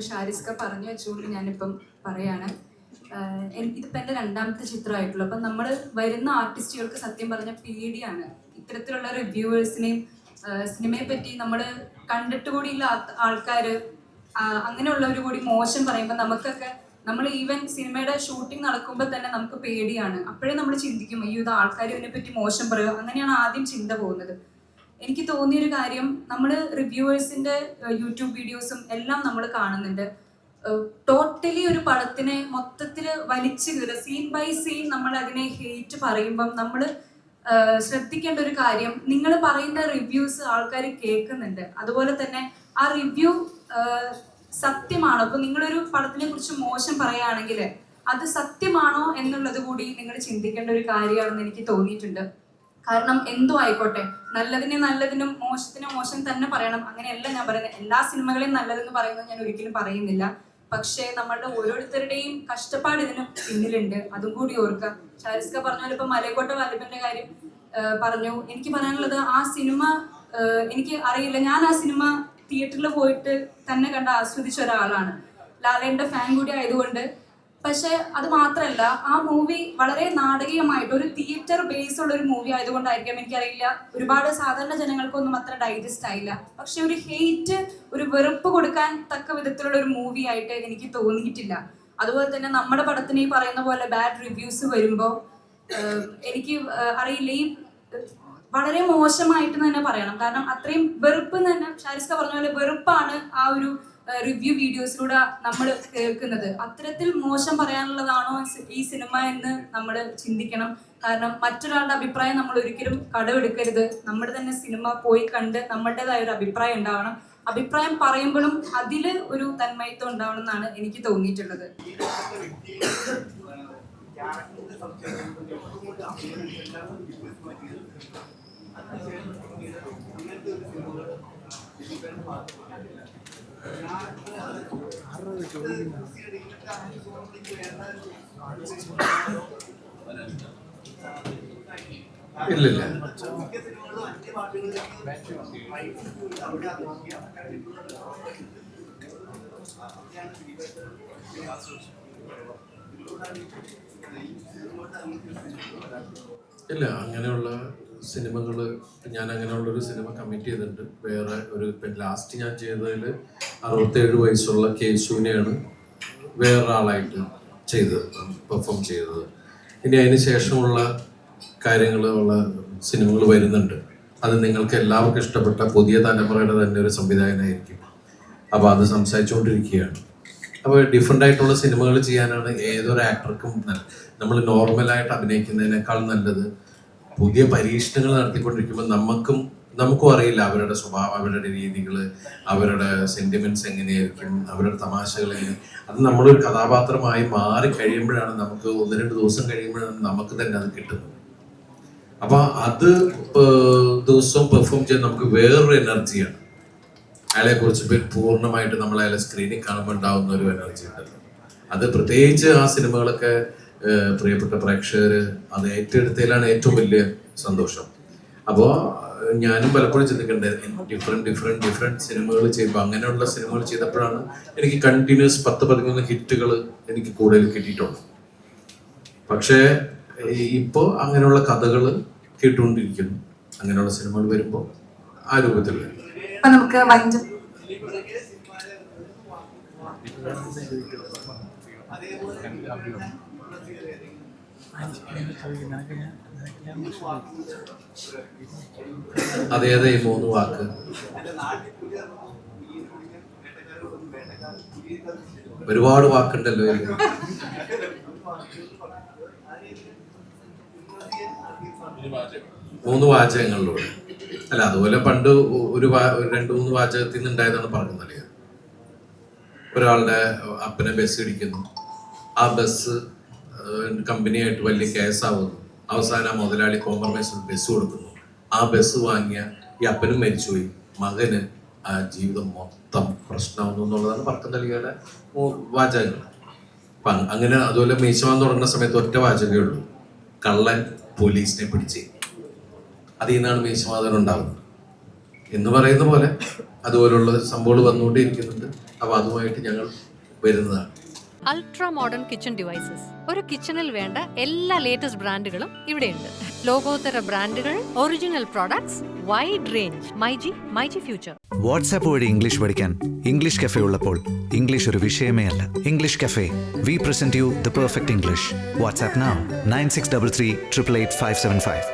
ഇപ്പൊ ഷാരിസ്ക പറഞ്ഞു വെച്ചുകൊണ്ട് ഞാനിപ്പം പറയാണ്. ആഹ് എൻ- ഇതിപ്പോ എന്റെ രണ്ടാമത്തെ ചിത്രമായിട്ടുള്ളൂ. അപ്പൊ നമ്മൾ വരുന്ന ആർട്ടിസ്റ്റുകൾക്ക് സത്യം പറഞ്ഞ പേടിയാണ്. ഇത്തരത്തിലുള്ള റിവ്യൂവേഴ്സിനെയും സിനിമയെ പറ്റി നമ്മൾ കണ്ടിട്ട് കൂടി ഇല്ലാത്ത ആൾക്കാര്. ആഹ് അങ്ങനെയുള്ളവർ കൂടി മോശം പറയുമ്പോൾ നമുക്കൊക്കെ നമ്മൾ ഈവൻ സിനിമയുടെ ഷൂട്ടിംഗ് നടക്കുമ്പോൾ തന്നെ നമുക്ക് പേടിയാണ്. അപ്പോഴേ നമ്മൾ ചിന്തിക്കും അയ്യോ ഇത് ആൾക്കാർ ഇതിനെപ്പറ്റി മോശം പറയുക അങ്ങനെയാണ് ആദ്യം ചിന്ത പോകുന്നത്. എനിക്ക് തോന്നിയൊരു കാര്യം നമ്മൾ റിവ്യൂവേഴ്സിന്റെ യൂട്യൂബ് വീഡിയോസും എല്ലാം നമ്മൾ കാണുന്നുണ്ട്. ടോട്ടലി ഒരു പടത്തിനെ മൊത്തത്തിൽ വലിച്ചു കീറുക സീൻ ബൈ സീൻ നമ്മൾ അതിനെ ഹേറ്റ് പറയുമ്പം നമ്മൾ ശ്രദ്ധിക്കേണ്ട ഒരു കാര്യം നിങ്ങൾ പറയുന്ന റിവ്യൂസ് ആൾക്കാർ കേൾക്കുന്നുണ്ട്. അതുപോലെ തന്നെ ആ റിവ്യൂ സത്യമാണോ? അപ്പൊ നിങ്ങളൊരു പടത്തിനെ കുറിച്ച് മോശം പറയുകയാണെങ്കിൽ അത് സത്യമാണോ എന്നുള്ളത് കൂടി നിങ്ങൾ ചിന്തിക്കേണ്ട ഒരു കാര്യമാണെന്ന് എനിക്ക് തോന്നിയിട്ടുണ്ട്. കാരണം എന്തോ ആയിക്കോട്ടെ. നല്ലതിനെ നല്ലതിനും മോശത്തിന് മോശം തന്നെ പറയണം. അങ്ങനെയല്ല ഞാൻ പറയുന്നത്. എല്ലാ സിനിമകളെയും നല്ലതെന്ന് പറയുന്നത് ഞാൻ ഒരിക്കലും പറയുന്നില്ല. പക്ഷേ നമ്മളുടെ ഓരോരുത്തരുടെയും കഷ്ടപ്പാട് ഇതിന് പിന്നിലുണ്ട്. അതും കൂടി ഓർക്കുക. ചാരിസ്ക പറഞ്ഞ പോലെ ഇപ്പൊ മലയക്കോട്ട വാലിബന്റെ കാര്യം പറഞ്ഞു. എനിക്ക് പറയാനുള്ളത് ആ സിനിമ എനിക്ക് അറിയില്ല. ഞാൻ ആ സിനിമ തിയേറ്ററിൽ പോയിട്ട് തന്നെ കണ്ട് ആസ്വദിച്ച ഒരാളാണ്. ലാലേന്റെ ഫാൻ കൂടി ആയതുകൊണ്ട് പക്ഷെ അത് മാത്രമല്ല ആ മൂവി വളരെ നാടകീയമായിട്ട് ഒരു തിയേറ്റർ ബേസ് ഉള്ള ഒരു മൂവി ആയതുകൊണ്ടായിരിക്കാം എനിക്കറിയില്ല. ഒരുപാട് സാധാരണ ജനങ്ങൾക്കൊന്നും അത്ര ഡൈജസ്റ്റ് ആയില്ല. പക്ഷെ ഒരു ഹെയ്റ്റ് ഒരു വെറുപ്പ് കൊടുക്കാൻ തക്ക വിധത്തിലുള്ള ഒരു മൂവി ആയിട്ട് എനിക്ക് തോന്നിയിട്ടില്ല. അതുപോലെ തന്നെ നമ്മുടെ പടത്തിന് ഈ പറയുന്ന പോലെ ബാഡ് റിവ്യൂസ് വരുമ്പോൾ എനിക്ക് അറിയില്ല. ഈ വളരെ മോശമായിട്ട് തന്നെ പറയണം. കാരണം അത്രയും വെറുപ്പ് തന്നെ ഷാരിസ്ക പറഞ്ഞ പോലെ വെറുപ്പാണ് ആ ഒരു റിവ്യൂ വീഡിയോസിലൂടെ നമ്മൾ കേൾക്കുന്നത്. അത്തരത്തിൽ മോശം പറയാനുള്ളതാണോ ഈ സിനിമ എന്ന് നമ്മൾ ചിന്തിക്കണം. കാരണം മറ്റൊരാളുടെ അഭിപ്രായം നമ്മൾ ഒരിക്കലും കടമെടുക്കരുത്. നമ്മുടെ തന്നെ സിനിമ പോയി കണ്ട് നമ്മുടേതായ ഒരു അഭിപ്രായം ഉണ്ടാവണം. അഭിപ്രായം പറയുമ്പോഴും അതിൽ ഒരു തന്മയത്വം ഉണ്ടാവണം എന്നാണ് എനിക്ക് തോന്നിയിട്ടുള്ളത്. ഇല്ലില്ല ഇല്ല അങ്ങനെയുള്ള സിനിമകൾ ഞാൻ അങ്ങനെയുള്ള ഒരു സിനിമ കമ്മിറ്റ് ചെയ്തിട്ടുണ്ട്. വേറെ ഒരു ലാസ്റ്റ് ഞാൻ ചെയ്തതിൽ അറുപത്തേഴ് വയസ്സുള്ള കേശുവിനെയാണ് വേറൊരാളായിട്ട് ചെയ്തത് പെർഫോം ചെയ്തത്. ഇനി അതിന് ശേഷമുള്ള കാര്യങ്ങളുള്ള സിനിമകൾ വരുന്നുണ്ട്. അത് നിങ്ങൾക്ക് എല്ലാവർക്കും ഇഷ്ടപ്പെട്ട പുതിയ തലമുറയുടെ തന്നെ ഒരു സംവിധായകനായിരിക്കും. അപ്പോൾ അത് സംസാരിച്ചുകൊണ്ടിരിക്കുകയാണ്. അപ്പോൾ ഡിഫറെന്റ് ആയിട്ടുള്ള സിനിമകൾ ചെയ്യാനാണ് ഏതൊരു ആക്ടർക്കും നമ്മൾ നോർമലായിട്ട് അഭിനയിക്കുന്നതിനേക്കാൾ നല്ലത് പുതിയ പരീക്ഷണങ്ങൾ നടത്തിക്കൊണ്ടിരിക്കുമ്പോൾ നമുക്കും നമുക്കും അറിയില്ല അവരുടെ സ്വഭാവം അവരുടെ രീതികൾ അവരുടെ സെന്റിമെന്റ്സ് എങ്ങനെയായിരിക്കും അവരുടെ തമാശകൾ എങ്ങനെ. അത് നമ്മളൊരു കഥാപാത്രമായി മാറി കഴിയുമ്പോഴാണ് നമുക്ക് ഒന്ന് രണ്ട് ദിവസം കഴിയുമ്പോഴാണ് നമുക്ക് തന്നെ അത് കിട്ടുന്നത്. അപ്പൊ അത് ദിവസവും പെർഫോം ചെയ്യാൻ നമുക്ക് വേറൊരു എനർജിയാണ് അയാളെ കുറിച്ച് പൂർണമായിട്ട് നമ്മൾ അയാളെ സ്ക്രീനിൽ കാണുമ്പോൾ ഉണ്ടാവുന്ന ഒരു എനർജി ഉണ്ടല്ലോ. അത് പ്രത്യേകിച്ച് ആ സിനിമകളൊക്കെ പ്രിയപ്പെട്ട പ്രേക്ഷകർ അത് ഏറ്റെടുത്തതിലാണ് ഏറ്റവും വലിയ സന്തോഷം. അപ്പോൾ ഞാനും പലപ്പോഴും ചിന്തിക്കേണ്ടത് ഡിഫറെന്റ് ഡിഫറെന്റ് ഡിഫറെന്റ് സിനിമകൾ ചെയ്യുമ്പോൾ അങ്ങനെയുള്ള സിനിമകൾ ചെയ്തപ്പോഴാണ് എനിക്ക് കണ്ടിന്യൂസ് പത്ത് പതിമൂന്ന് ഹിറ്റുകൾ എനിക്ക് കൂടുതൽ കിട്ടിയിട്ടുണ്ട് പക്ഷേ ഇപ്പോൾ അങ്ങനെയുള്ള കഥകൾ കേട്ടുകൊണ്ടിരിക്കുന്നു. അങ്ങനെയുള്ള സിനിമകൾ വരുമ്പോൾ ആ രൂപത്തിൽ വരും അപ്പൊ നമുക്ക് വഞ്ചം അതെ അതെ ഈ മൂന്ന് വാക്ക് ഒരുപാട് വാക്കുണ്ടല്ലോ. മൂന്ന് വാചകങ്ങളിലൂടെ അല്ല അതുപോലെ പണ്ട് ഒരു രണ്ടു മൂന്ന് വാചകത്തിൽ നിന്ന് ഉണ്ടായതാണ് പറഞ്ഞതല്ലേ ഒരാളുടെ അപ്പനെ ബസ് ഇടിക്കുന്നു. ആ ബസ് കമ്പനിയായിട്ട് വലിയ കേസാവുന്നു അവസാനം മുതലാളി കോംപ്രമൈസ് ബസ് കൊടുക്കുന്നു. ആ ബസ് വാങ്ങിയ ഈ അപ്പനും മരിച്ചുപോയി. മകന് ആ ജീവിതം മൊത്തം പ്രശ്നമാവുന്നു എന്നുള്ളതാണ് പറക്കം നൽകിയുടെ വാചകങ്ങൾ. അപ്പം അങ്ങനെ അതുപോലെ മീശമാൻ തുടങ്ങുന്ന സമയത്ത് ഒറ്റ വാചകമേ ഉള്ളൂ. കള്ളൻ പോലീസിനെ പിടിച്ച് അതിൽ നിന്നാണ് മീശമാതൻ ഉണ്ടാകുന്നത്. എന്ന് പറയുന്ന പോലെ അതുപോലുള്ള സംഭവങ്ങൾ വന്നുകൊണ്ടിരിക്കുന്നുണ്ട് അപ്പോൾ അതുമായിട്ട് ഞങ്ങൾ വരുന്നതാണ്. അൾട്രാ മോഡേൺ കിച്ചൺ ഡിവൈസസ് ഒരു കിച്ചണിൽ വേണ്ട എല്ലാ ലേറ്റസ്റ്റ് ബ്രാൻഡുകളും ഇവിടെയുണ്ട്. ലോകോത്തര ബ്രാൻഡുകൾ original products wide range myG myG future WhatsApp വഴി ഇംഗ്ലീഷ് പഠിക്കാൻ ഇംഗ്ലീഷ് കഫേ ഉള്ളപ്പോൾ ഇംഗ്ലീഷ് ഒരു വിഷയമേ അല്ല. English cafe we present you the perfect English WhatsApp nine six double three triple eight five seven five